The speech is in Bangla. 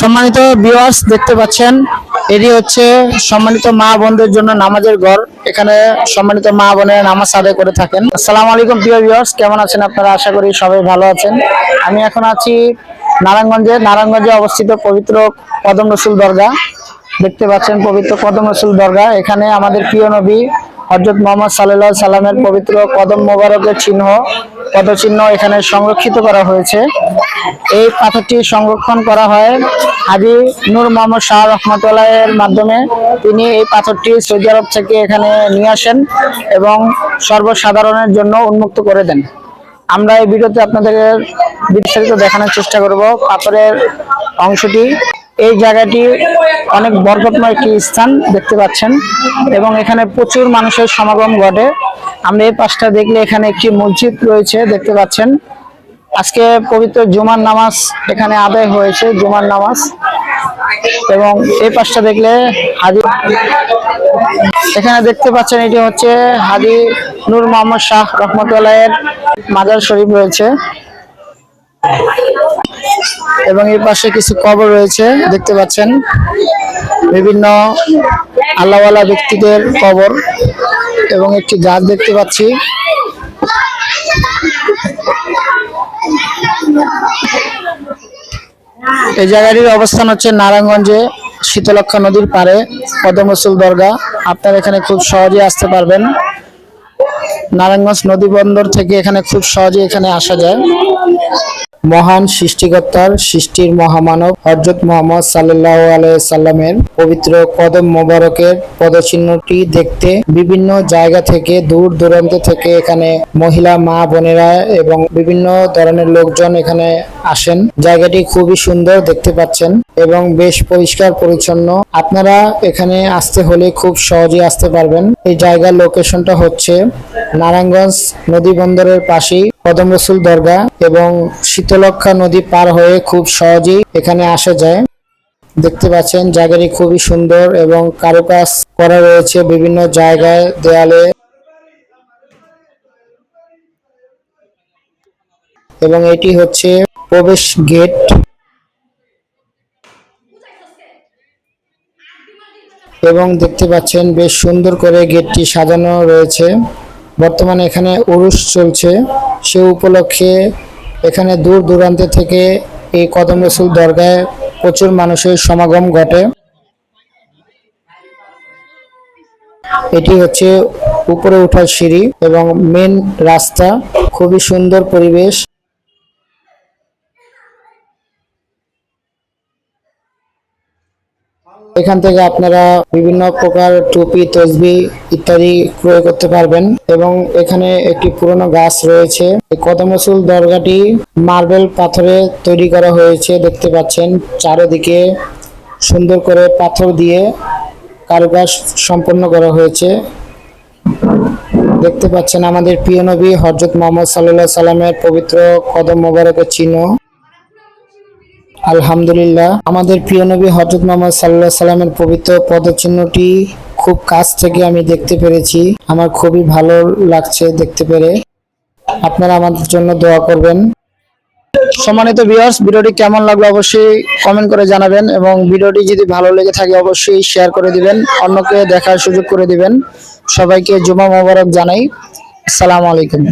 সম্মানিত ভিউয়ার্স দেখতে পাচ্ছেন, এটি হচ্ছে সম্মানিত মা বোনদের জন্য নামাজের ঘর। এখানে সম্মানিত মা বোনের নামাজ আদায় করে থাকেন। আসসালামু আলাইকুম প্রিয় ভিউয়ার্স কেমন আছেন আপনারা? আশা করি সবাই ভালো আছেন। আমি এখন আছি নারায়ণগঞ্জে নারায়ণগঞ্জে অবস্থিত পবিত্র কদম রসুল দরগা। দেখতে পাচ্ছেন, পবিত্র কদম রসুল দরগা। এখানে আমাদের প্রিয় নবী হজরত মোহাম্মদ সাল্লাহ সাল্লামের পবিত্র কদম মোবারকের চিহ্ন পদচিহ্ন এখানে সংরক্ষিত করা হয়েছে। এই পাথরটি সংরক্ষণ করা হয় হাজি নূর মোহাম্মদ শাহ রহমতুল্লাহ এর মাধ্যমে। তিনি এই পাথরটি সৌদি আরব থেকে এখানে নিয়ে আসেন এবং সর্বসাধারণের জন্য উন্মুক্ত করে দেন। আমরা এই ভিডিওতে আপনাদের বিস্তারিত দেখানোর চেষ্টা করব। পাথরের অংশটি এই জায়গাটি অনেক বরকতময় একটি স্থান দেখতে পাচ্ছেন এবং এখানে প্রচুর মানুষের সমাগম ঘটে। আমরা এই পাশটা দেখলে এখানে একটি মসজিদ রয়েছে, দেখতে পাচ্ছেন। আজকে পবিত্র জুমার নামাজ এখানে আদায় হয়েছে, জুমার নামাজ। এবং এই পাশটা দেখলে হাজি এখানে দেখতে পাচ্ছেন এটি হচ্ছে হাজি নূর মোহাম্মদ শাহ রহমতুল্লাহের মাজার শরীফ রয়েছে। এবং এর পাশে কিছু কবর রয়েছে, দেখতে পাচ্ছেন। বিভিন্ন আল্লাহওয়ালা ব্যক্তিদের কবর এবং একটি গাছ দেখতে পাচ্ছি। এই জায়গাটির অবস্থান হচ্ছে নারায়ণগঞ্জে শীতলক্ষা নদীর পারে পদমসুল দরগা। আপনারা এখানে খুব সহজে আসতে পারবেন। নারায়ণগঞ্জ নদী বন্দর থেকে এখানে খুব সহজে এখানে আসা যায়। মহান সৃষ্টিকর্তার, সৃষ্টির মহামানব হজরত মোহাম্মদ সাল্লাহ সাল্লামের পবিত্র কদম মোবারকের পদচিহ্নটি দেখতে বিভিন্ন জায়গা থেকে, দূর দূরান্ত থেকে এখানে মহিলা, মা, বোনেরা এবং বিভিন্ন ধরনের লোকজন এখানে আসেন। জায়গাটি খুবই সুন্দর দেখতে পাচ্ছেন এবং বেশ পরিষ্কার পরিচ্ছন্ন। আপনারা এখানে আসতে হলে খুব সহজে আসতে পারবেন। এই জায়গার লোকেশনটা হচ্ছে নারায়ণগঞ্জ নদী বন্দরের পাশেই কদম রসুল দরগা এবং শীতলক্ষা নদী পার হয়ে খুব সহজেই এখানে আসা যায়। দেখতে পাচ্ছেন জায়গাটি খুবই সুন্দর এবং কারুকাজ করা রয়েছে বিভিন্ন জায়গায়, দেয়ালে। এবং এটি হচ্ছে প্রবেশ গেট। এবং দেখতে পাচ্ছেন বেশ সুন্দর করে গেটটি সাজানো রয়েছে। বর্তমানে এখানে উরুস চলছে। সে উপলক্ষে এখানে দূর দূরান্ত থেকে এই কদম রসুল দরগায় প্রচুর মানুষের সমাগম ঘটে। এটি হচ্ছে উপরে ওঠার সিঁড়ি এবং মেন রাস্তা। খুবই সুন্দর পরিবেশ। এখান থেকে আপনারা বিভিন্ন প্রকার টুপি, তসবি ইত্যাদি ক্রয় করতে পারবেন এবং এখানে একটি পুরনো গাছ রয়েছে। এই কদম রসুল দরগাটি মার্বেল পাথরে তৈরি করা হয়েছে, দেখতে পাচ্ছেন। চারিদিকে সুন্দর করে পাথর দিয়ে কারুকাজ সম্পন্ন করা হয়েছে। দেখতে পাচ্ছেন আমাদের প্রিয় নবী হজরত মোহাম্মদ সাল্লাহ সাল্লামের পবিত্র কদম মোবারকের চিহ্ন। আলহামদুলিল্লাহ। আমাদের প্রিয় নবী হজরত মোহাম্মদ সাল্লাহ সাল্লামের পবিত্র পদচিহ্নটি খুব কাছ থেকে আমি দেখতে পেরেছি। আমার খুবই ভালো লাগছে দেখতে পেরে। আপনারা আমাদের জন্য দোয়া করবেন। সম্মানিত ভিউয়ার্স ভিডিওটি কেমন লাগল অবশ্যই কমেন্ট করে জানাবেন এবং ভিডিওটি যদি ভালো লেগে থাকে অবশ্যই শেয়ার করে দিবেন, অন্যকে দেখার সুযোগ করে দিবেন। সবাইকে জুমা মোবারক জানাই। আসসালামু আলাইকুম।